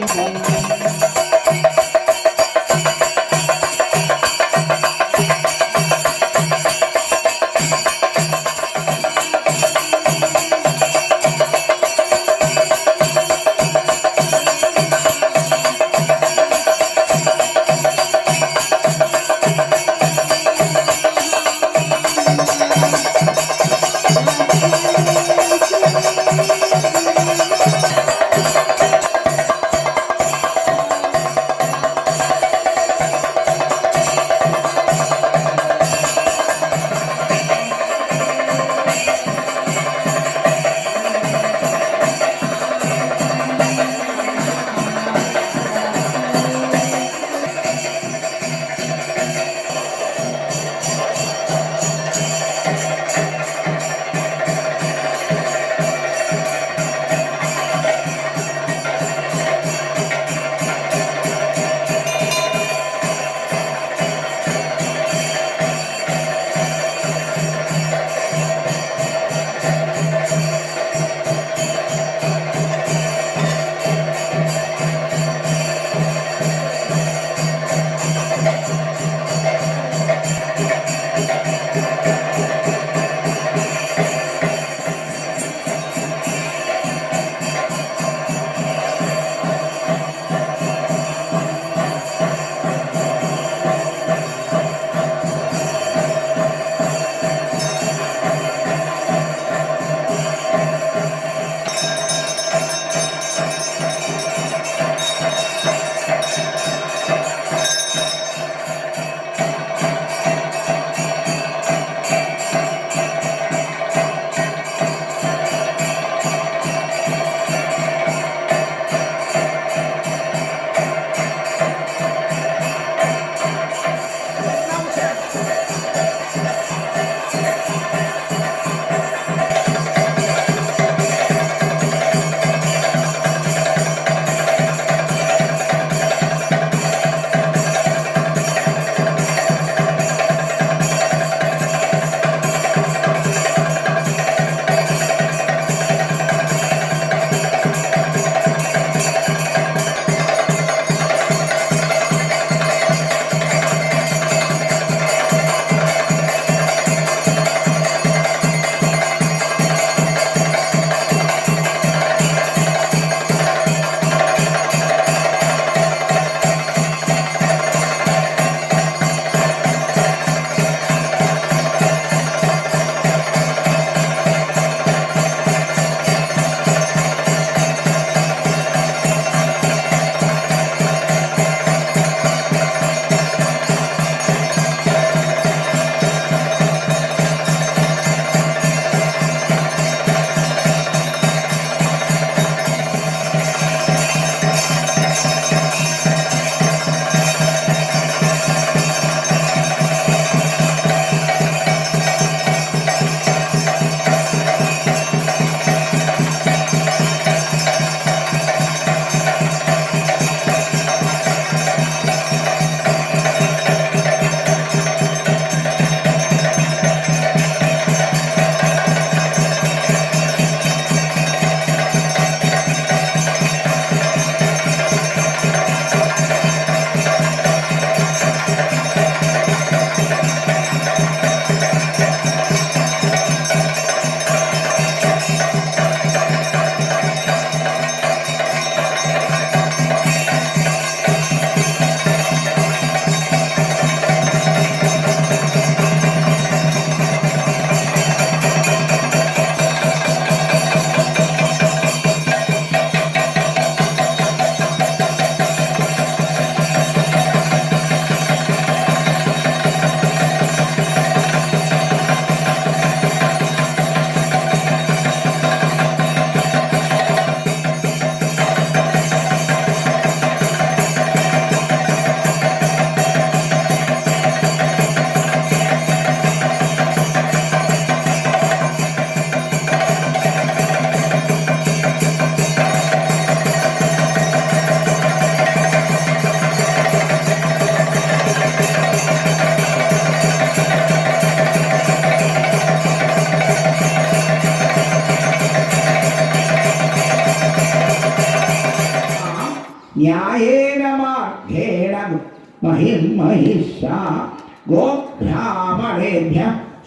বন্ধু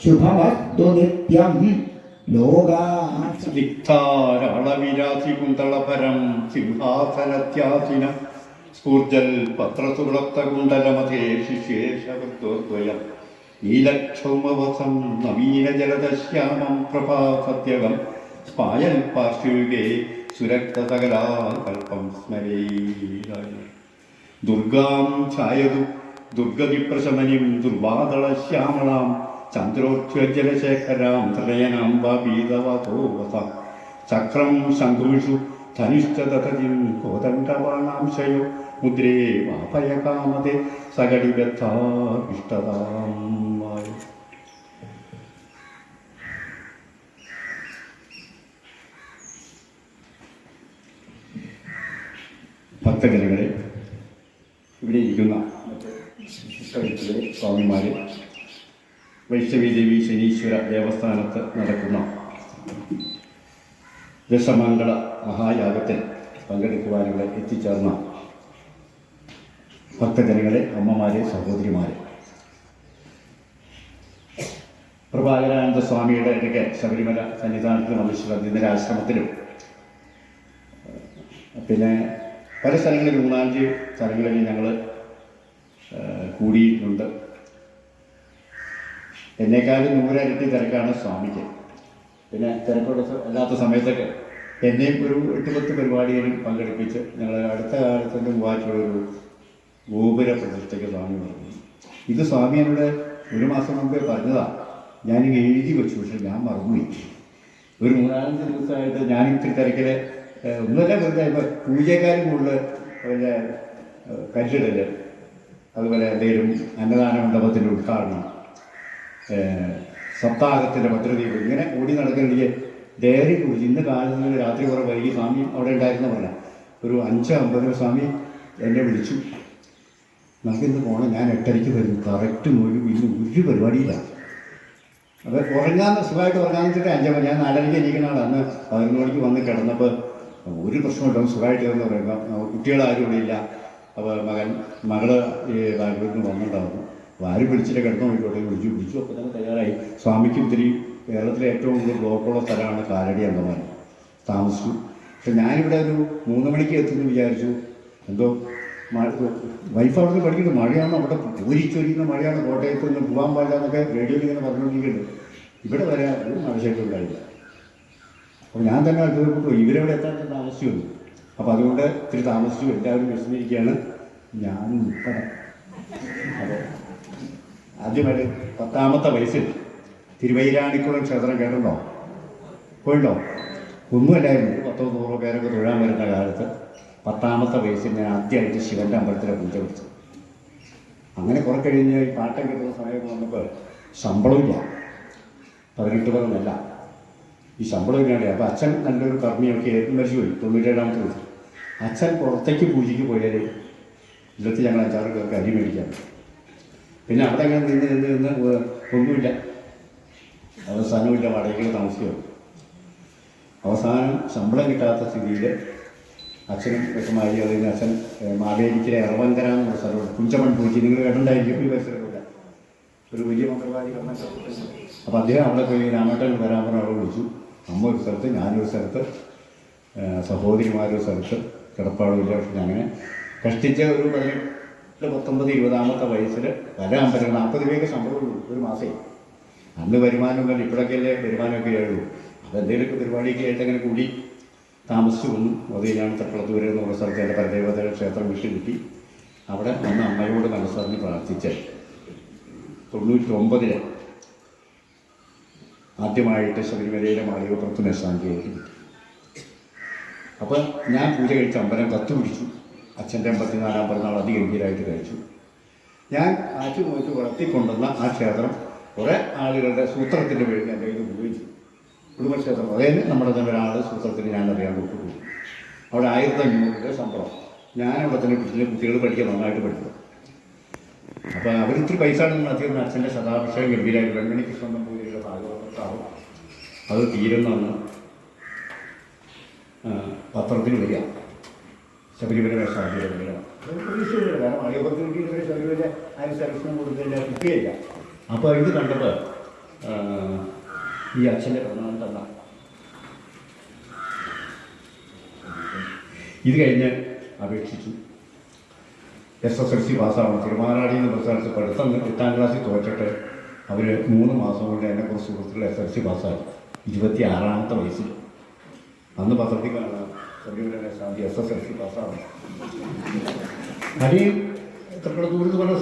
ശുഭമസ്തു നിത്യം ലോകാ സ്നിഗ്ധാരാളവിരാസികുന്തളപരം സിംഹാസനത്യാസിന. സ്ഫൂർജൽ പത്രസുളപ്തകുണ്ടലമധേ ശിശേഷവൃത്തോദ്വയം നീലക്ഷൗമവസം നവീനജലദശ്യാമം പ്രഭാസത്യകം. സ്പായൽ പാർശ്വയുഗേ സുരക്തകലാകൽപ്പം സ്മരേ ദുർഗാം ഛായതു ദുർഗതിപ്രശമനിം ദുർവാദളശ്യാമളാം ചന്ദ്രോജ്വലശേഖരാം ത്രയനാം വാപീതവതോവസാം ചക്രം ശംഖുഷു ധനിഷ്ഠതതിം കോദണ്ഡവാണാംശയോ മുദ്രേ വാപയകാമതെ സകടിബദ്ധാഷ്ടതാം വായു. ഭക്തജനങ്ങളെ ഇവിടെ ഇരിക്കുന്ന സ്വാമിമാർ വൈഷ്ണവി ദേവി ശനീശ്വര ദേവസ്ഥാനത്ത് നടക്കുന്ന ദശമംഗള മഹായാഗത്തിൽ പങ്കെടുക്കുവാനുള്ള എത്തിച്ചേർന്ന ഭക്തജനങ്ങളെ അമ്മമാരെ സഹോദരിമാരെ. പ്രഭാകരാനന്ദ സ്വാമിയുടെ ഇടയ്ക്ക് ശബരിമല സന്നിധാനത്തിലും അവിശ്വ ആശ്രമത്തിലും പിന്നെ പല സ്ഥലങ്ങളിൽ മൂന്നാഞ്ച് സ്ഥലങ്ങളിൽ ഞങ്ങൾ കൂടിയിട്ടുണ്ട്. എന്നെക്കാളും നൂറരട്ടി തിരക്കാണ് സ്വാമിക്ക്. പിന്നെ തിരക്കുള്ള അല്ലാത്ത സമയത്തൊക്കെ എന്നെയും ഒരു എട്ട് പത്ത് പരിപാടികളിൽ പങ്കെടുപ്പിച്ച് ഞങ്ങൾ അടുത്ത കാലത്തിന്റെ മൂവാറ്റുള്ളൊരു ഗോപുര പ്രതിഷ്ഠയ്ക്ക് സ്വാമി പറഞ്ഞു. ഇത് സ്വാമി എന്നോട് ഒരു മാസം മുമ്പേ പറഞ്ഞതാണ് ഞാനിങ്ങ് എഴുതി വെച്ചു പക്ഷെ ഞാൻ മറന്നുപോയി. ഒരു മൂന്നാലഞ്ച് ദിവസമായിട്ട് ഞാൻ ഇത്തിരി തിരക്കിൽ ഒന്നല്ല വെറുതെ ഇപ്പം പൂജക്കാരും കൂടുതൽ പിന്നെ ഏഹ്, കല്ലിടൽ അതുപോലെ എന്തെങ്കിലും അന്നദാന മണ്ഡപത്തിന്റെ ഉദ്ഘാടനം സപ്താഹത്തിന്റെ ഭദ്രദീപം. ഇങ്ങനെ ഓടി നടക്കണെങ്കിൽ ഡയറി കുറിച്ച് ഇന്ന് കാലത്ത് രാത്രി കുറെ വൈകി സ്വാമി അവിടെ ഉണ്ടായിരുന്ന പറഞ്ഞ. ഒരു അഞ്ച് അമ്പതിന് സ്വാമി എന്നെ വിളിച്ചു. നമുക്കിന്ന് പോകണം ഞാൻ എട്ടരയ്ക്ക് വരുന്നു കറക്റ്റ് ഒരു ഇന്ന് ഒരു പരിപാടിയില്ല. അപ്പോൾ ഉറങ്ങാന്ന് സുഖമായിട്ട് ഉറങ്ങാന്ന് വെച്ചിട്ട് അഞ്ച് ഞാൻ നാലരയ്ക്ക് എണീക്കണാണ് അന്ന് പതിനൊന്ന് മണിക്ക് വന്ന് കിടന്നപ്പോൾ ഒരു പ്രശ്നമില്ല സുഖമായിട്ട് എന്ന് പറയുമ്പോൾ കുട്ടികളാരും ഇവിടെ ഇല്ല. അപ്പോൾ മകൻ മകൾ ഈ ബാംഗ്ലൂരിൽ നിന്ന് വന്നിട്ടുണ്ടായിരുന്നു അപ്പോൾ ആരും വിളിച്ചില്ല കിടന്നു പോയിക്കോട്ടെ വിളിച്ചു വിളിച്ചു അപ്പോൾ തന്നെ തയ്യാറായി. സ്വാമിക്ക് ഇത്തിരി കേരളത്തിലെ ഏറ്റവും കൂടുതൽ ബ്ലോക്കുള്ള സ്ഥലമാണ് കാലടി അങ്കമാലി താമസിച്ചു. പക്ഷെ ഞാനിവിടെ ഒരു മൂന്ന് മണിക്ക് എത്തുമെന്ന് വിചാരിച്ചു. എന്തോ വൈഫ് അവിടെ നിന്ന് പഠിക്കുന്നു. മഴയാണ് അവിടെ പൂരിച്ചൊരിക്കുന്ന മഴയാണ്? കോട്ടയത്ത് നിന്ന് പോകാൻ പാടില്ല എന്നൊക്കെ റേഡിയോയിൽ ഇങ്ങനെ പറഞ്ഞുകൊണ്ടിരിക്കുന്നുണ്ട്. ഇവിടെ വരെ ഒരു മഴശേഷം ഉണ്ടായില്ല. അപ്പോൾ ഞാൻ തന്നെ അത്ഭുതപ്പെട്ടു ഇവരവിടെ എത്താൻ താമസിച്ചു അപ്പോൾ അതുകൊണ്ട് ഇത്തിരി താമസിച്ചു. എല്ലാവരും വിശന്നിരിക്കുകയാണ്. ഞാനും അപ്പോൾ ആദ്യമായിട്ട് പത്താമത്തെ വയസ്സിൽ തിരുവൈരാണിക്കുളം ക്ഷേത്രം കേട്ടോ പോയിട്ടോ ഒന്നുമല്ലായിരുന്നു. പത്തോ നൂറോ പേരൊക്കെ തൊഴാൻ വരുന്ന കാലത്ത് പത്താമത്തെ വയസ്സിൽ ഞാൻ ആദ്യമായിട്ട് ശിവന്റെ അമ്പലത്തിലെ പൂജ പിടിച്ചു അങ്ങനെ കുറെ കഴിഞ്ഞ് ഈ പാട്ടം കിട്ടുന്ന സമയം വന്നപ്പോൾ ശമ്പളമില്ല പതിനെട്ട് പതിനല്ല ഈ ശമ്പളം ഇല്ലാണ്ട്. അപ്പോൾ അച്ഛൻ നല്ലൊരു കർമ്മിയൊക്കെ ആയിരുന്നു മരിച്ചു പോയി. തൊണ്ണൂറ്റേഴാമത്തെ വയസ്സിൽ അച്ഛൻ പുറത്തേക്ക് പൂജയ്ക്ക് പോയാൽ ഇല്ലത്ത് ഞങ്ങൾ അഞ്ചാറ് പേർക്ക് അരി മേടിക്കാൻ. പിന്നെ അവിടെ അങ്ങനെ നിന്ന് നിന്ന് നിന്ന് ഒന്നുമില്ല. അവസാനമില്ല. വാടകയ്ക്ക് താമസിക്കും. അവസാനം ശമ്പളം കിട്ടാത്ത സ്ഥിതിയിൽ അച്ഛനും വ്യക്തമായി അതിന് അച്ഛൻ മാവേലിക്കിലെ ഇറവങ്കര എന്നുള്ള സ്ഥലമുണ്ട്. കുഞ്ചമൺ പൂജി. നിങ്ങൾ കേട്ടിട്ടുണ്ടായിരിക്കും. ഈ പരിസരമില്ല ഒരു വലിയ മന്ത്രവാദി അപ്പോൾ അദ്ദേഹം അവിടെ പോയി രാമേട്ടൻ വരാൻ പറഞ്ഞ അവിടെ വിളിച്ചു. അമ്മ ഒരു സ്ഥലത്ത് ഞാനൊരു സ്ഥലത്ത് സഹോദരിമാരൊരു സ്ഥലത്ത്. കിടപ്പാടുമില്ല പക്ഷെ അങ്ങനെ കഷ്ടിച്ച ഒരു പതിനെട്ട് പത്തൊമ്പത് ഇരുപതാമത്തെ വയസ്സിൽ പല അമ്പലങ്ങൾ നാൽപ്പത് രൂപയൊക്കെ ശമ്പളമുള്ളൂ ഒരു മാസേ. അന്ന് വരുമാനമൊന്നുമില്ല ഇപ്പോഴൊക്കെ അല്ലേ വരുമാനമൊക്കെ ഉള്ളൂ. അതെന്തെങ്കിലുമൊക്കെ പരിപാടിയൊക്കെ ആയിട്ട് അങ്ങനെ കൂടി താമസിച്ചു വന്നു. അത് ഞാൻ തക്കളത്തൂര് പറഞ്ഞ സ്ഥലത്ത് എന്റെ പരദേവതയുടെ ക്ഷേത്രം വിഷു കിട്ടി. അവിടെ അന്ന് അമ്മയോട് മനസ്സറിഞ്ഞ് പ്രാർത്ഥിച്ച് തൊണ്ണൂറ്റി ഒമ്പതിൽ ആദ്യമായിട്ട് ശബരിമലയിലെ മാളികപ്പുറത്ത് മെസ്സാൻ കിട്ടി. അപ്പം ഞാൻ പൂജ കഴിച്ച അമ്പലം കത്ത് പിടിച്ചു. അച്ഛന്റെ എൺപത്തിനാലാം പിറന്നാൾ അതിഗംഭീരമായിട്ട് കഴിച്ചു. ഞാൻ ആച്ചു നോക്കി വളർത്തിക്കൊണ്ടുവന്ന ആ ക്ഷേത്രം കുറേ ആളുകളുടെ സൂത്രത്തിന്റെ പേരിൽ എന്റെ കയ്യിൽ ഉപയോഗിച്ചു. കുടുംബക്ഷേത്രം അതായത് നമ്മുടെ തന്നെ ഒരാൾ സൂത്രത്തിന് ഞാൻ അറിയാൻ കൊടുത്തു. അവിടെ ആയിരത്തി അഞ്ഞൂറ് രൂപ ശമ്പളം. ഞാൻ അവിടെ തന്നെ കുട്ടികൾ കുട്ടികൾ പഠിക്കാൻ നന്നായിട്ട് പഠിക്കും അപ്പോൾ അവരിത്തിരി പൈസ ആണെന്ന് അധികം അച്ഛന്റെ ശതാഭിഷേകം ഗംഭീരമായിട്ട് വെണ്ണണി കൃഷ്ണൻ നമ്പൂതിരിയുടെ ഭാഗവതാവും അത് തീരുന്നന്ന് പത്രത്തിന് വരിക. ശബരിമല സാഹചര്യങ്ങളിലാണ് പ്രതീക്ഷയില്ല. കാരണം അയ്യപ്പത്തിന് ശബരിമല അതിന് സെലക്ഷനും കൊടുത്തില്ല കിട്ടിയില്ല അപ്പോൾ ഇത് കണ്ടത് ഈ അച്ഛന്റെ പ്രധാനം തന്ന. ഇത് കഴിഞ്ഞ് അപേക്ഷിച്ചു. എസ് എസ് എൽ സി പാസ്സാവണം. തിരുമാനാടി എന്ന് പ്രസ്ഥാനത്ത് പഠിത്തം എട്ടാം ക്ലാസ്സിൽ തോറ്റിട്ട് അവർ മൂന്ന് മാസം കൊണ്ട് എന്നെ കുറച്ച് സുഹൃത്തുക്കൾ എസ് എൽ സി പാസ്സായി. ഇരുപത്തി ആറാമത്തെ വയസ്സിൽ. അന്ന് പത്രത്തിൽ ശബരിമല ശാന്തി എസ് എസ് എൽ സി പാസ്സാവണം. അനിയും എത്ര ദൂരത്ത് പറഞ്ഞ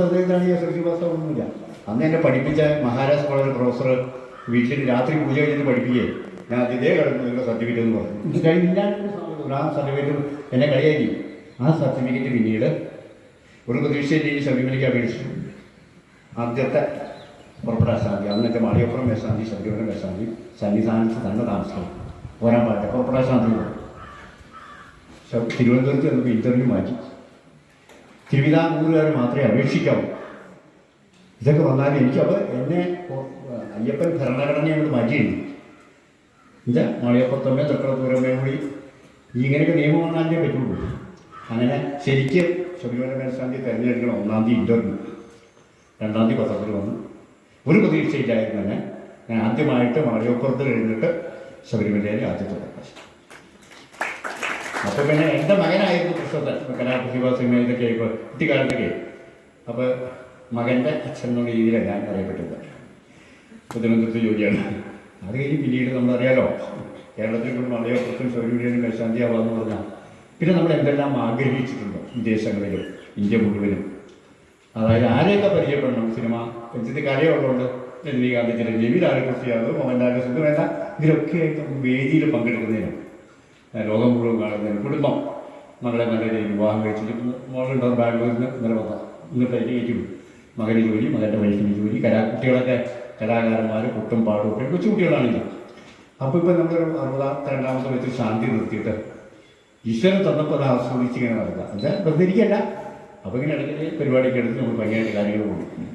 ഈ എസ് എൽ സി പാസ്സാവുന്നില്ല അന്ന് എന്നെ പഠിപ്പിച്ച മഹാരാജ് കോളേജ് പ്രൊഫസർ വീട്ടിൽ രാത്രി പൂജ കഴിഞ്ഞിട്ട് പഠിപ്പിക്കുകയെ. ഞാൻ ഇതേ കിടന്നു നിങ്ങളുടെ സർട്ടിഫിക്കറ്റ് എന്ന് പറഞ്ഞു. ഇത് കഴിഞ്ഞില്ല ആ സർട്ടിഫിക്കറ്റ് എന്നെ കളിയാക്കി. ആ സർട്ടിഫിക്കറ്റ് പിന്നീട് ഒരു പ്രതീക്ഷയിൽ ഈ ശബരിമലയ്ക്ക് അപേക്ഷിച്ചു. ആദ്യത്തെ പുറപ്പെടാൻ സാധി അന്നത്തെ മാളിയപ്പുറം മേശാന്തി ശബരിമല മേശാന്തി സന്നിധാനത്ത് തന്നെ താമസിക്കും പോരാൻ പാടില്ല പുറപ്പെടാൻ സാധ്യത തിരുവനന്തപുരത്ത് നമുക്ക് ഇന്റർവ്യൂ മാറ്റി. തിരുവിതാംകൂറുകാർ മാത്രമേ അപേക്ഷിക്കാവൂ. ഇതൊക്കെ വന്നാലും എനിക്ക് എനിക്കപ്പോൾ എന്നെ അയ്യപ്പൻ ഭരണഘടനയെ കൊണ്ട് മാറ്റിയിരുന്നു ഇതാ മാളിയപ്പുറത്തമ്മേ തൃക്കളത്തൂരമ്മയും കൂടി ഇങ്ങനെയൊക്കെ നിയമം വന്നാലേ പറ്റുള്ളൂ. അങ്ങനെ ശരിക്കും ശബരിമല മേൽശാന്തി തിരഞ്ഞെടുക്കണം ഒന്നാം തീയതി ഇന്റർവ്യൂ രണ്ടാം തീയതി പത്രത്തിൽ വന്നു. ഒരു പ്രതീക്ഷയില്ലായിരുന്നു തന്നെ ഞാൻ ആദ്യമായിട്ട് മാളിയപ്പുറത്ത് കഴിഞ്ഞിട്ട് ശബരിമലയിലെ ആദ്യത്തെ പ്രകാശം അപ്പോൾ പിന്നെ എന്റെ മകനായിരുന്നു കൃഷ്ണൻ. കലാപ്രതിഭ സിനിമ ഇതൊക്കെ ഇപ്പോൾ കുട്ടിക്കാലത്തൊക്കെ. അപ്പോൾ മകന്റെ അച്ഛൻ എന്നുള്ള രീതിയിലാണ് ഞാൻ അറിയപ്പെട്ടത് തിരുവനന്തപുരത്ത് ജോലിയാണ്. അത് കഴിഞ്ഞ് പിന്നീട് നമ്മളറിയാലോ കേരളത്തിൽ കൂടി മലയോപ്പുറത്തും സൗരൂര്യനും മേശാന്തി ആവാന്ന് പറഞ്ഞാൽ പിന്നെ നമ്മൾ എന്തെല്ലാം ആഗ്രഹിച്ചിട്ടുണ്ടോ വിദേശങ്ങളിലും ഇന്ത്യ മുഴുവനും? അതായത് ആരെയൊക്കെ പരിചയപ്പെടണം സിനിമ? രഞ്ജിത്ത് കലയുള്ളതുകൊണ്ട് രജനീകാന്ത് ചിരഞ്ജീവി ലാലകൃഷ്ണ യാദവ് മോഹൻലാൽ സിന്ധു വേണ്ട ഇതിലൊക്കെ ആയിട്ട് വേദിയിൽ പങ്കെടുക്കുന്നതിനും ലോകം മുഴുവൻ കാണുന്നതിനും കുടുംബം മകളെ നല്ല രീതിയിൽ വിവാഹം കഴിച്ചിട്ട് മോളുണ്ടാവും ബാംഗ്ലൂരിൽ നിന്ന് ഇന്നലെ വന്ന. ഇന്നത്തെ ഫ്ലൈറ്റ് കയറ്റി വിടും മകന് ജോലി മകന്റെ വൈഫിന് ജോലി കലാ കുട്ടികളൊക്കെ കലാകാരന്മാർ കുട്ടും പാടും ഒക്കെ കൊച്ചു കുട്ടികളാണെങ്കിൽ അപ്പോൾ ഇപ്പം നമ്മളൊരു അറുപതാമത്തെ രണ്ടാമത്തെ വയസ്സിൽ ശാന്തി നിർത്തിയിട്ട് ഈശ്വരൻ തന്നപ്പോൾ അത് ആസ്വദിച്ച് ഇങ്ങനെ നടക്കുക. അത് വെറുതെ അപ്പം ഇങ്ങനെ ഇടയ്ക്ക് പരിപാടിയൊക്കെ എടുത്ത് നമ്മൾ ഭംഗിയായിട്ട് കാര്യങ്ങൾ കൊടുക്കും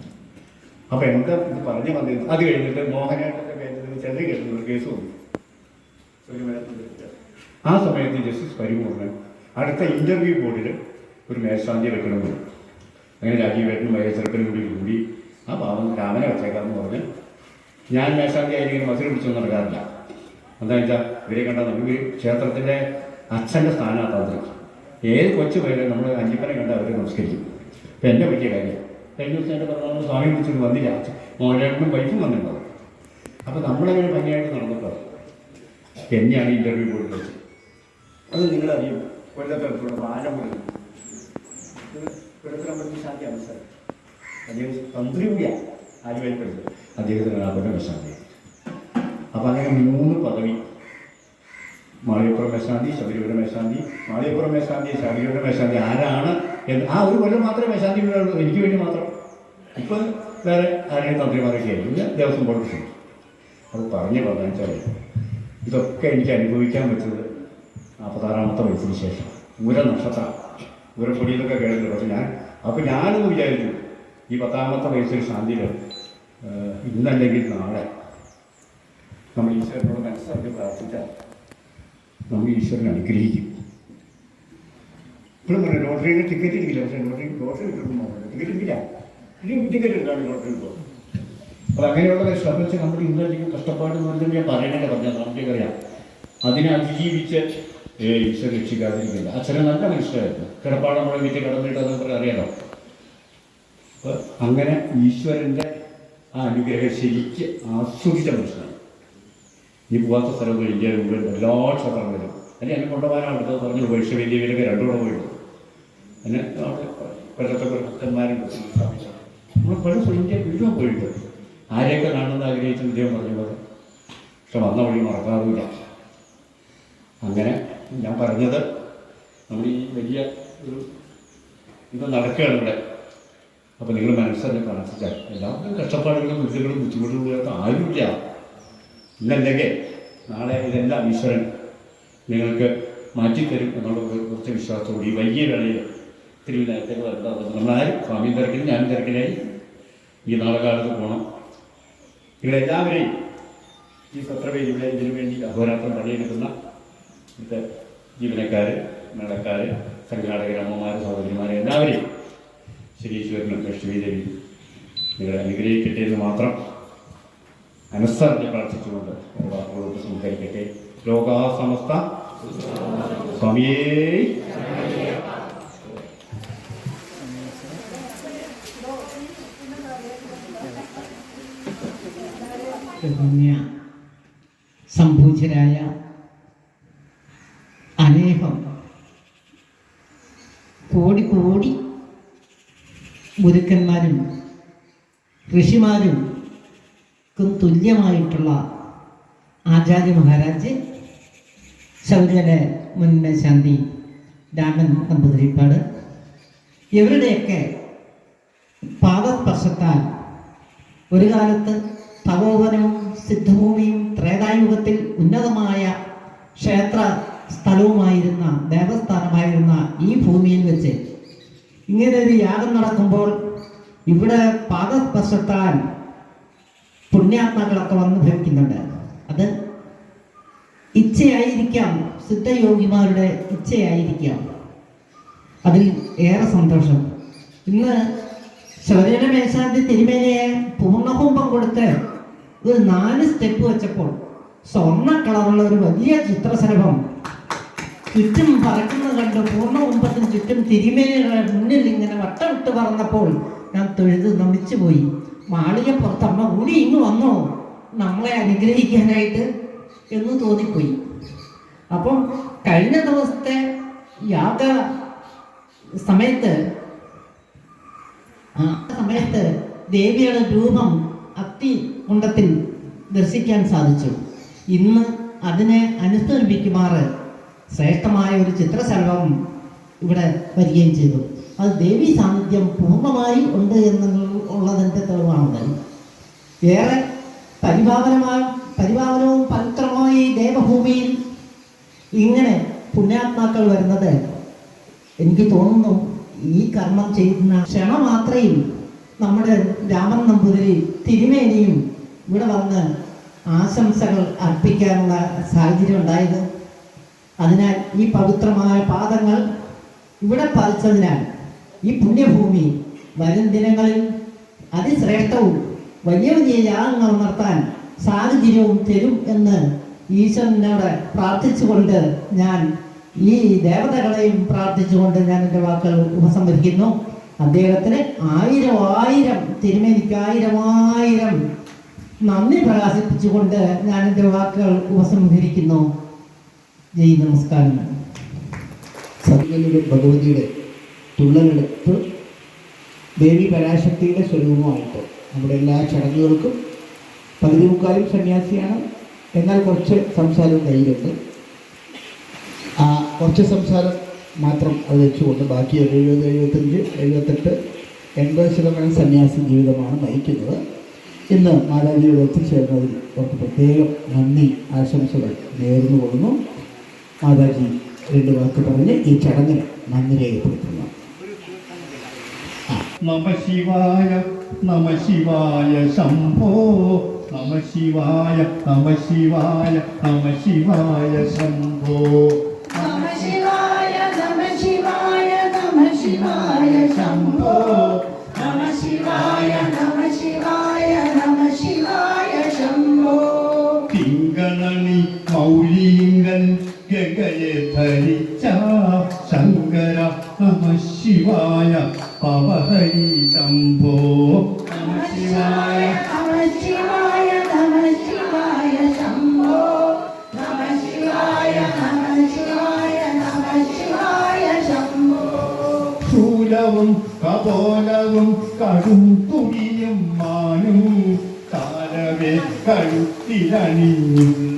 അപ്പോൾ എന്താ ഇത് പറഞ്ഞു വന്നത്? അത് കഴിഞ്ഞിട്ട് മോഹനായിട്ടൊക്കെ പേരിൽ ചെറിയ കേട്ടുന്ന ഒരു കേസ് വന്നു. ഒരു വെച്ചിട്ട്. ആ സമയത്ത് ജസ്റ്റിസ് പരിപൂർണൻ അടുത്ത ഇന്റർവ്യൂ ബോർഡിൽ ഒരു മേൽശാന്തി വെക്കണമെന്ന് അങ്ങനെ രാജീവേട്ടനും മഹേശ്വരപ്പനും കൂടി കൂടി ആ പാവം രാമനെ വെച്ചേക്കാമെന്ന് പറഞ്ഞ് ഞാൻ മേശാന്തി ആയിരിക്കും മധുരം പിടിച്ചൊന്നും നടക്കാറില്ല. എന്താ വെച്ചാൽ ഇവരെ കണ്ടാൽ നമുക്ക് ക്ഷേത്രത്തിന്റെ അച്ഛന്റെ സ്ഥാനാത്താന്ത്രി ഏത് കൊച്ചു പേര് നമ്മൾ അഞ്ചിപ്പനെ കണ്ട അവരെ നമസ്കരിക്കും. ഇപ്പം എന്റെ പറ്റിയ കാര്യം. കഴിഞ്ഞ ദിവസം എന്റെ പറഞ്ഞാൽ സ്വാമി വിളിച്ചിട്ട് വന്നില്ല. മോഹൻലാലിനും വൈഫും വന്നിട്ടുണ്ടാവും. അപ്പോൾ നമ്മളങ്ങനെ ഭംഗിയായിട്ട് നടന്നിട്ടുണ്ടാവും. എന്നെയാണ് ഇന്റർവ്യൂ പോയിട്ട് വെച്ചത്. അത് നിങ്ങളറിയും. കൊല്ലത്തടുത്തുള്ള ആലപ്പുഴ കൊല്ലത്തിനമ്പലത്തിൽ ശാന്തി അങ്ങനെ മൂന്ന് പദവി. മാളിയപ്പുറം മേശാന്തി ശബരിമല മേശാന്തി മാളിയപ്പുറം മേശാന്തി മേശാന്തി. ആരാണ് എന്ന് ആ ഒരു കൊല്ലം മാത്രമേ മേശാന്തി ഉള്ളൂ എനിക്ക് വേണ്ടി മാത്രം. ഇപ്പം വേറെ ആരെയും തന്ത്രിമാരൊക്കെ ഇത് ദേവസ്വം ബോർഡ് അത് പറഞ്ഞു പറഞ്ഞാൽ ഇതൊക്കെ എനിക്ക് അനുഭവിക്കാൻ പറ്റുന്നത് നാൽപ്പത്താറാമത്തെ വയസ്സിന് ശേഷം. ഉര നക്ഷത്രം. ഉരപ്പൊടിയിലൊക്കെ കേട്ടിട്ടുണ്ട്. പക്ഷെ ഞാൻ അപ്പോൾ ഞാനൊന്ന് വിചാരിച്ചു ഈ പത്താമത്തെ വയസ്സിൽ ശാന്തിയിൽ ഇന്നല്ലെങ്കിൽ നാളെ നമ്മൾ ഈശ്വരനോട് മനസ്സിലാക്കി പ്രാർത്ഥിച്ചാൽ നമ്മൾ ഈശ്വരനെ അനുഗ്രഹിക്കും. ഇപ്പോഴും പറയാം ലോട്ടറിയുടെ ടിക്കറ്റ് ഇല്ല പക്ഷേ ലോട്ടറി ലോട്ടറി കിട്ടുമ്പോൾ ടിക്കറ്റ് ഇല്ല ഇല്ലെങ്കിൽ ടിക്കറ്റ് ഉണ്ടാവും ലോട്ടറി പോകും അപ്പോൾ അങ്ങനെയുള്ളവരെ ശ്രമിച്ച് നമ്മുടെ ഇന്നല്ലെങ്കിൽ കഷ്ടപ്പാട് എന്ന് പറഞ്ഞാൽ ഞാൻ പറയണേ പറഞ്ഞാൽ നമുക്കറിയാം അതിനെ അതിജീവിച്ച് ഈശ്വര രക്ഷിക്കാതിരിക്കില്ല അച്ഛനെ നല്ല മനുഷ്യരായിരുന്നു. കിടപ്പാട് നമ്മുടെ വീട്ടിൽ കിടന്നിട്ട് അത് നമുക്ക് അറിയാലോ? അപ്പോൾ അങ്ങനെ ഈശ്വരന്റെ ആ അനുഗ്രഹം ശരിക്ക് ആസ്വദിച്ച മനുഷ്യനാണ്. ഈ പോകാത്ത സ്ഥലത്ത് ഇന്ത്യ മുഴുവൻ എല്ലാ ക്ഷേത്രങ്ങളിലും. അല്ലെ എന്നെ കൊണ്ടുപോകാൻ അടുത്ത് പറഞ്ഞു. വൈശ്വവേദിയിലൊക്കെ രണ്ടുകൂടെ പോയിട്ട് എന്നെ അവിടെ കൊല്ലത്തൊക്കെ ഭക്തന്മാരും നമ്മൾ പല ഇന്ത്യ മുഴുവൻ പോയിട്ട് ആരെയൊക്കെ കാണുന്ന ആഗ്രഹിച്ച ദൈവം പറഞ്ഞു പോലെ. പക്ഷെ വന്ന വഴി മറക്കാറുമില്ല. അങ്ങനെ ഞാൻ പറഞ്ഞത് നമ്മൾ ഈ വലിയ ഒരു ഇത് നടക്കുകയാണ് ഇവിടെ. അപ്പോൾ നിങ്ങൾ മനസ്സന്നെ പ്രാർത്ഥിച്ചാൽ എല്ലാവർക്കും കഷ്ടപ്പാടുകളും ബുദ്ധികളും ബുദ്ധിമുട്ടുകളും ആരുമില്ല. ഇന്നല്ലെങ്കിൽ നാളെ ഇതെല്ലാം ഈശ്വരൻ നിങ്ങൾക്ക് മാറ്റിത്തരും എന്നുള്ള ഒരു കുറച്ച് വിശ്വാസത്തോടെ ഈ വലിയ വേളയിൽ തിരുവിതായത്തേക്ക് വരേണ്ടത് നമ്മളാരും സ്വാമി തിരക്കിന് ഞാനും തിരക്കിലായി. ഈ നാളെക്കാലത്ത് പോകണം നിങ്ങളെല്ലാവരെയും ഈ പത്രവേദിയുടെ ഇതിനു വേണ്ടി അഹോരാത്രം പണിയെടുക്കുന്ന ഇവിടുത്തെ ജീവനക്കാർ മേളക്കാർ സംഘാടകർ അമ്മമാർ സഹോദരിമാർ എല്ലാവരെയും ശ്രീശ്വരനും ലക്ഷ്മീദേവി നിങ്ങളെ അനുഗ്രഹിക്കട്ടെ എന്ന് മാത്രം അനുസരണ പ്രാർത്ഥിച്ചുകൊണ്ട് വാക്കുകളോട് സംസാരിക്കട്ടെ. ലോകാസമസ്ത സ്വാമിയേ. സംഭൂജരായ കോടി ഗുരുക്കന്മാരും ഋഷിമാരും തുല്യമായിട്ടുള്ള ആചാര്യ മഹാരാജ് ശബരിമല മുന്നേ ശാന്തി രാമൻ നമ്പൂതിരിപ്പാട്. ഇവരുടെയൊക്കെ പാദസ്പർശത്താൽ ഒരു കാലത്ത് തപോവനവും സിദ്ധഭൂമിയും ത്രേതായുഗത്തിൽ ഉന്നതമായ ക്ഷേത്ര സ്ഥലവുമായിരുന്ന ദേവസ്ഥാനമായിരുന്ന ഈ ഭൂമിയിൽ വെച്ച് ഇങ്ങനെ ഒരു യാഗം നടക്കുമ്പോൾ ഇവിടെ പാദസ്പർശത്താൽ പുണ്യാത്മാക്കളൊക്കെ വന്ന് ഭവിക്കുന്നുണ്ട് അത് ഇച്ഛയായിരിക്കാം. സിദ്ധയോഗിമാരുടെ ഇച്ഛയായിരിക്കാം. അതിൽ ഏറെ സന്തോഷം. ഇന്ന് ശബരിയുടെ മേശാന്തി തിരുമേനയെ പൂർണകുംഭം കൊടുത്ത് ഒരു നാല് സ്റ്റെപ്പ് വെച്ചപ്പോൾ സ്വർണ കളറുള്ള ഒരു വലിയ ചിത്രശലഭം ചുറ്റും പറക്കുന്നത് കണ്ട് പൂർണകുംഭത്തിന് ചുറ്റും തിരുമേനയുടെ മുന്നിൽ ഇങ്ങനെ വട്ടം ഇട്ട് പറന്നപ്പോൾ ഞാൻ തൊഴുത് നമിച്ചു പോയി മാളിക പുറത്തമ്മ കൂടി ഇന്ന് വന്നോ? നമ്മളെ അനുഗ്രഹിക്കാനായിട്ട്? എന്ന് തോന്നിപ്പോയി. അപ്പം കഴിഞ്ഞ ദിവസത്തെ യാഗ സമയത്ത് ആ സമയത്ത് ദേവിയുടെ രൂപം അത്തി കുണ്ടത്തിൽ ദർശിക്കാൻ സാധിച്ചു. ഇന്ന് അതിനെ അനുസ്മരിപ്പിക്കുമാറ് ശ്രേഷ്ഠമായ ഒരു ചിത്രശലഭം ഇവിടെ വരികയും ചെയ്തു. അത് ദേവി സാന്നിധ്യം പൂർണമായി ഉണ്ട് എന്നുള്ളതിന്റെ തെളിവാണത്. ഏറെ പരിപാവനമായ പരിപാവനവും പവിത്രമായി ദേവഭൂമിയിൽ ഇങ്ങനെ പുണ്യാത്മാക്കൾ വരുന്നത് എനിക്ക് തോന്നുന്നു ഈ കർമ്മം ചെയ്യുന്ന ക്ഷണമാത്രയിൽ നമ്മുടെ രാമൻ നമ്പൂതിരി തിരുമേനിയും ഇവിടെ വന്ന് ആശംസകൾ അർപ്പിക്കാനുള്ള സാഹചര്യം ഉണ്ടായത് അതിനാൽ ഈ പവിത്രമായ പാദങ്ങൾ ഇവിടെ പതിച്ചതിനാൽ ഈ പുണ്യഭൂമി വരും ദിനങ്ങളിൽ അതിശ്രേഷ്ഠവും വലിയ വലിയ യാഗങ്ങൾ നടത്താൻ സാഹചര്യവും തരും എന്ന് ഈശ്വരനോട് പ്രാർത്ഥിച്ചുകൊണ്ട് ഞാൻ ഈ ദേവതകളെയും പ്രാർത്ഥിച്ചുകൊണ്ട് ഞാൻ എന്റെ വാക്കുകൾ ഉപസംഹരിക്കുന്നു. അദ്ദേഹത്തിന് ആയിരം ആയിരം തിരുമേനിക്ക് ആയിരം ആയിരം നന്ദി പ്രകാശിപ്പിച്ചുകൊണ്ട് ഞാൻ എന്റെ വാക്കുകൾ ഉപസംഹരിക്കുന്നു. ജയ് നമസ്കാരം സത്യങ്ങളുടെ ഭഗവതിയുടെ തുള്ളലെടുത്ത് ദേവി പരാശക്തിയുടെ സ്വരൂപമായിട്ട് നമ്മുടെ എല്ലാ ചടങ്ങുകൾക്കും പകുതി മുക്കാലും സന്യാസിയാണ്. എന്നാൽ കുറച്ച് സംസാരം കയ്യിലുണ്ട്. ആ കുറച്ച് സംസാരം മാത്രം അത് വെച്ചുകൊണ്ട് ബാക്കി എഴുപത് എഴുപത്തഞ്ച് എഴുപത്തെട്ട് എൺപത് ശതമാനം സന്യാസി ജീവിതമാണ് നയിക്കുന്നത്. ഇന്ന് മാതാജിയോട് ഒത്തുചേർന്നതിൽ അവർക്ക് പ്രത്യേകം നന്ദി ആശംസകൾ നേർന്നു കൊള്ളുന്നു മാതാജി രണ്ട് വാക്ക് പറഞ്ഞ് ഈ ചടങ്ങിന് നന്ദി രേഖപ്പെടുത്തുന്നു നമ ശിവായ നമ ശിവായ ശംഭോ. നമ ശിവായ നമ ശിവായ നമ ശിവായ ശംഭോ. ഗഗയെ ധരിച്ച ശങ്കര നമ ശിവായ പവഹരി ശംഭോ. നമ ശിവായ നമ ശിവായ നമ ശിവായ ശംഭോ. നമ ശിവായ നമ ശിവായ നമ ശിവായ ശംഭോ ശൂലവും കപോലവും കടും തുണിയും മാനും താരവേ കഴുത്തിലണിഞ്ഞുള്ള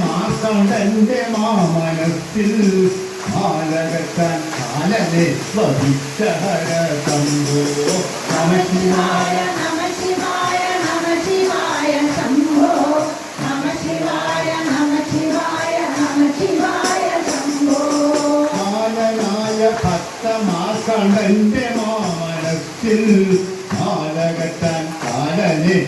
മാർത്താണ്ഡന്റെ മാമനത്തിൽ മാലകത്താൻ കാലനെ വഹിച്ച ഹര ശംഭോ കാലനെ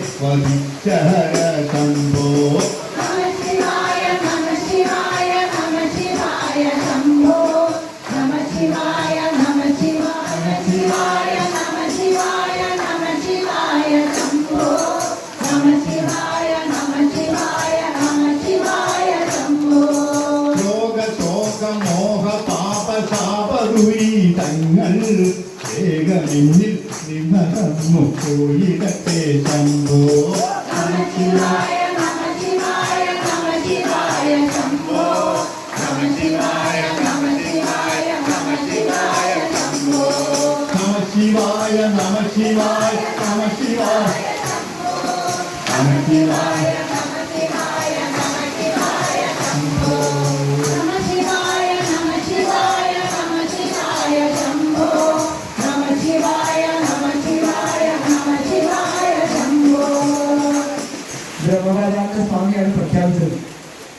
ബ്രഹ്മരാജാന്റെ സ്വാമിയാണ് പ്രഖ്യാപിച്ചത്.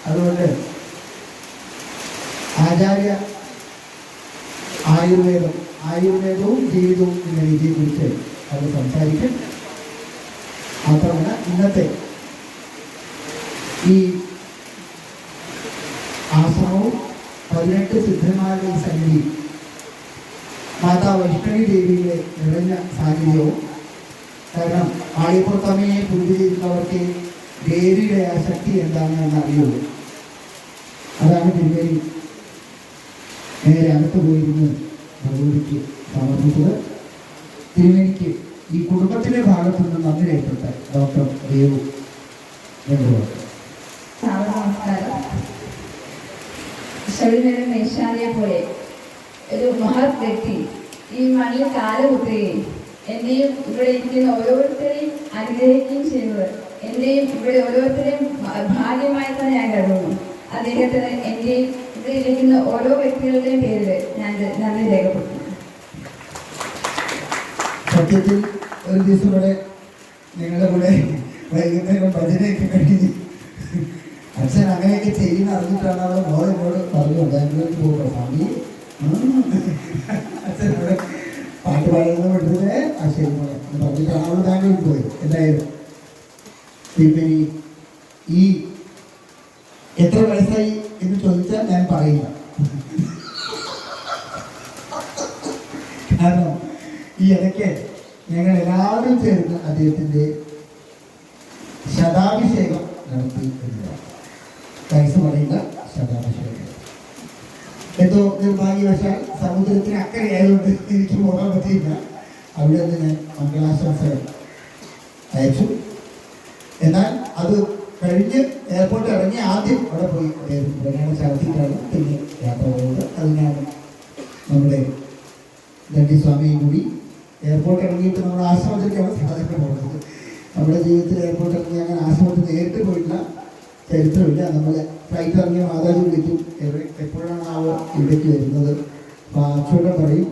അതുകൊണ്ട് ആചാര്യ ആയുർവേദം ആയുർവേദവും ജീവിതവും എന്ന രീതിയെക്കുറിച്ച് അവർ സംസാരിക്കും. മാത്രമല്ല ഇന്നത്തെ ഈ ആശ്രമവും പതിനെട്ട് സിദ്ധന്മാരുടെ സന്നിധി മാതാ വൈഷ്ണവി ദേവിയുടെ നിറഞ്ഞ സാന്നിധ്യവും കാരണം ആളിപ്പുറത്തമ്മയെ പൂജ ചെയ്യുന്നവർക്ക് ദേവിയുടെ ആ ശക്തി എന്താണെന്ന് അറിയുള്ളൂ. അതാണ് തിരുവേലി നേരെ അകത്ത് പോയിരുന്ന് ഭഗവതിക്ക് സമർപ്പിച്ചത്. തിരുവേലിക്ക് ഈ കുടുംബത്തിലെ ഭാഗത്തു നിന്ന് നന്ദി രേഖപ്പെട്ട ഡോക്ടർ ദേവു എന്ന് നമസ്കാരം. ശബരിമല മേശാലിയെ പോലെ ഒരു മഹത് വ്യക്തി ഈ മണ്ണിൽ കാലുകുത്തുകയും എന്നെയും ഇവിടെ ഇരിക്കുന്ന ഓരോരുത്തരെയും അനുഗ്രഹിക്കുകയും ചെയ്യുന്നത് എന്റെയും ഇവിടെ ഓരോരുത്തരെയും ഭാഗ്യമായി തന്നെ ഞാൻ കരുതുന്നു. അദ്ദേഹത്തിന് എന്റെയും ഇവിടെ ഇരിക്കുന്ന ഓരോ വ്യക്തികളുടെയും പേരിൽ ഞാൻ നന്ദി രേഖപ്പെടുത്തുന്നു. ഒരു ദിവസം ഇവിടെ നിങ്ങളുടെ കൂടെ വൈകുന്നേരം ഭജനയൊക്കെ കഴിഞ്ഞ് അച്ഛൻ അങ്ങനെയൊക്കെ ചെയ്യുന്ന അറിഞ്ഞിട്ടാണ് അവിടെ മോളെ എന്നോട് പറഞ്ഞു ബാംഗ്ലൂരിൽ പോകുന്നത് സ്വാമി. അച്ഛൻ അവിടെ പാട്ട് പാടുന്നത് വിട്ടത് ആ ശരി മോളെ. പറഞ്ഞിട്ടാണ് അവൾ ബാംഗ്ലൂരിൽ പോയി. എന്തായാലും പിന്നെ ഈ- എത്ര വയസ്സായി എന്ന് ചോദിച്ചാൽ ഞാൻ പറയില്ല. കാരണം ഈ ഇടയ്ക്ക് ഞങ്ങൾ എല്ലാവരും ചേർന്ന് അദ്ദേഹത്തിന്റെ ശതാഭിഷേകം നടത്തി എന്നതാണ്. വയസ്സ് പറയില്ല ശതാഭിഷേകം. എന്തോ നിർഭാഗ്യവശാൽ സമുദ്രത്തിന് അക്കരെ ആയതുകൊണ്ട് എനിക്ക് പോകാൻ പറ്റിയില്ല. അവിടെ നിന്ന് ഞാൻ മംഗളാശംസകൾ അയച്ചു. എന്നാൽ അത് കഴിഞ്ഞ് എയർപോർട്ട് ഇറങ്ങി ആദ്യം അവിടെ പോയി. പ്രയാണം ചാർത്തിയിട്ടാണ് പിന്നെ യാത്ര പോയത്. അതിനാണ് നമ്മുടെ ദണ്ഡിസ്വാമിയും കൂടി എയർപോർട്ട് ഇറങ്ങിയിട്ട് നമ്മൾ ആശ്രമത്തിലേക്കാണ് സാധാരണ പോകുന്നത്. നമ്മുടെ ജീവിതത്തിൽ എയർപോർട്ട് ഇറങ്ങി അങ്ങനെ ആശ്രമത്തിൽ നേരിട്ട് പോയിട്ടില്ല ചരിത്രമില്ല. നമ്മൾ ഫ്ലൈറ്റ് ഇറങ്ങിയ മാതാജി വിളിക്കും. എപ്പോഴാണ് ആ ഇവിടേക്ക് വരുന്നത്? അപ്പോൾ പറയും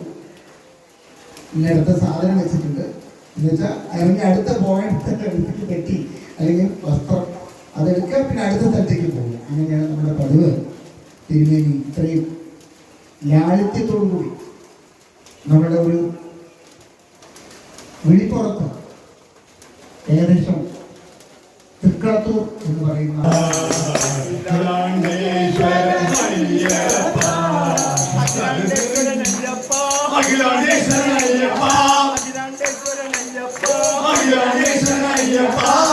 ഇന്നടുത്ത സാധനം വെച്ചിട്ടുണ്ട്. എന്നുവെച്ചാൽ ഇറങ്ങി അടുത്ത പോയിന്റ് തെറ്റി അല്ലെങ്കിൽ വസ്ത്രം അതെടുക്കുക പിന്നെ അടുത്ത സ്ഥലത്തേക്ക് പോകും. അങ്ങനെയാണ് നമ്മുടെ പതിവ്. തിരുമേനി ഇത്രയും ലാളിത്യത്തോടുകൂടി നമ്മുടെ ഒരു വിളിപ്പുറത്ത് ഏകദേശം തൃക്കളത്തൂർ എന്ന് പറയുന്ന അയ്യപ്പ.